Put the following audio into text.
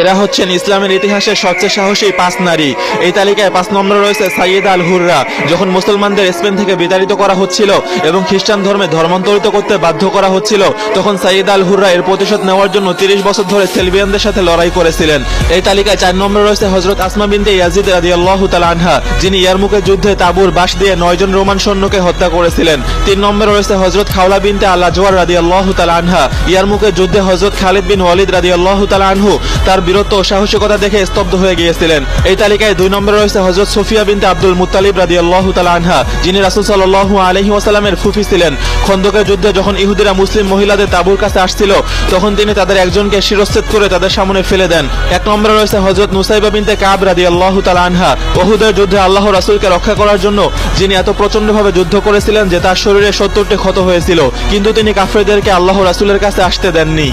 এরা হচ্ছেন ইসলামের ইতিহাসের সবচেয়ে সাহসী পাঁচ নারী। এই তালিকায় পাঁচ নম্বরে রয়েছে সাইয়েদ আল হুররা যখন মুসলমানদের স্পেন থেকে বিতাড়িত করা হচ্ছিল এবং খ্রিস্টান ধর্মে ধর্মান্তরিত করতে বাধ্য করা হচ্ছিল, তখন সাইয়েদ আল হুররা এর প্রতিশোধ নেওয়ার জন্য তিরিশ বছর ধরে সেলভিয়ানদের সাথে লড়াই করেছিলেন। এই তালিকায় চার নম্বরে রয়েছে হজরত আসমা বিনতে ইয়াজিদ রাজি আল্লাহ আনহা, যিনি ইয়ারমুকের যুদ্ধে তাবুর বাস দিয়ে নয়জন রোমান সৈন্যকে হত্যা করেছিলেন। তিন নম্বরে রয়েছে হজরত খাওলা বিনতে আল্লাহ জোয়ার রাদি আল্লাহ আনহা ইয়ারমুকের যুদ্ধে হজরত খালিদ বিন ওয়ালিদ রাদি আল্লাহ আনহু, তার বীরত্ব ও সাহসিকতা দেখে স্তব্ধ হয়ে গিয়েছিলেন। এই তালিকায় দুই নম্বরে রয়েছে হজরত সুফিয়া বিনতে আব্দুল মুতালিব রাদি আল্লাহ আনহা, যিনি রাসুল সাল্লাহ আলহি ওয়াসালামের ফুফি ছিলেন। খন্দকের যুদ্ধে যখন ইহুদিরা মুসলিম মহিলাদের তাবুর কাছে আসছিল, তখন তিনি তাদের একজনকে শিরচ্ছেদ করে তাদের সামনে ফেলে দেন। এক নম্বরে রয়েছে হজরত নুসাইবা বিনতে কাব রাদি আল্লাহ আনহা। ওহুদের যুদ্ধে আল্লাহ রাসুলকে রক্ষা করার জন্য যিনি এত প্রচন্ডভাবে যুদ্ধ করেছিলেন যে তার শরীরে সত্তরটি ক্ষত হয়েছিল, কিন্তু তিনি কাফেরদেরকে আল্লাহ রাসুলের কাছে আসতে দেননি।